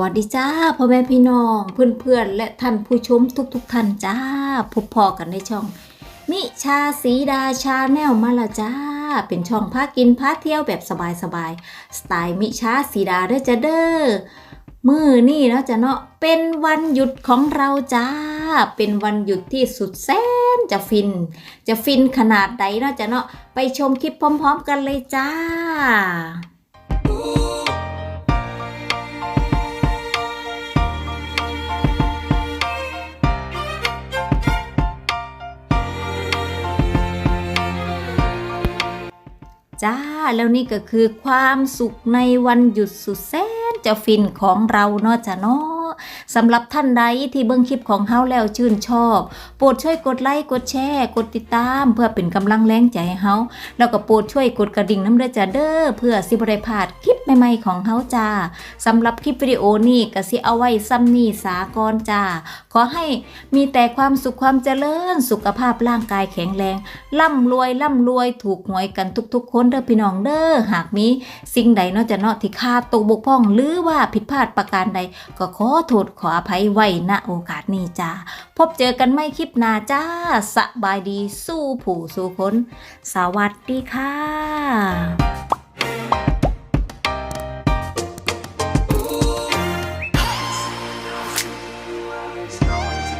วัสดีจ้าพ่อแม่พี่น้องเพื่อนๆ และท่านผู้ชมทุกๆท่านจ้าพบพอกันในช่อง มิชาสีดาชาแนลมาละจ้า เป็นช่องพากินพาเที่ยวแบบสบายๆสไตล์มิชาสีดาเด้อจ้าเด้อมือนี่เนาะจ้ะเนาะเป็นวันหยุดของเราจ้า เป็นวันหยุดที่สุดแสนจะฟิน จะฟินขนาดใดเนาะจ้ะเนาะไปชมคลิปพร้อม ๆ กันเลยจ้า จ้า แล้วนี่ก็คือความสุขในวันหยุดสุดแสนจะฟินของเราเนาะจ้ะเนาะสำหรับท่านใดที่เบิ้งคลิปของเฮาแล้วชื่นชอบ โปรดช่วยกดไลค์กดแชร์ กดติดตาม เพื่อเป็นกำลังแรงใจให้เฮาแล้วก็โปรดช่วยกดกระดิ่งน้ำเด้อจ้าเด้อเพื่อสิบริพลาดคลิปใหม่ๆของเฮาจ้า สำหรับคลิปวิดีโอนี้ก็สิเอาไว้ซ้ำนี่สากอนจ้า ขอให้มีแต่ความสุขความเจริญ สุขภาพร่างกายแข็งแรง ร่ำรวยร่ำรวยถูกหวยกันทุกๆ คนเด้อพี่น้องเด้อหากมีสิ่งใดนอกจากเนาะที่ขาดตกบกพร่อง หรือว่าผิดพลาดประการใด ก็ขอโทษขออภัยไว้ณโอกาสนี้จ้าพบเจอกันไม่คลิปหน้าจ้าสบายดีสู้ผู้สู้คนสวัสดีค่ะ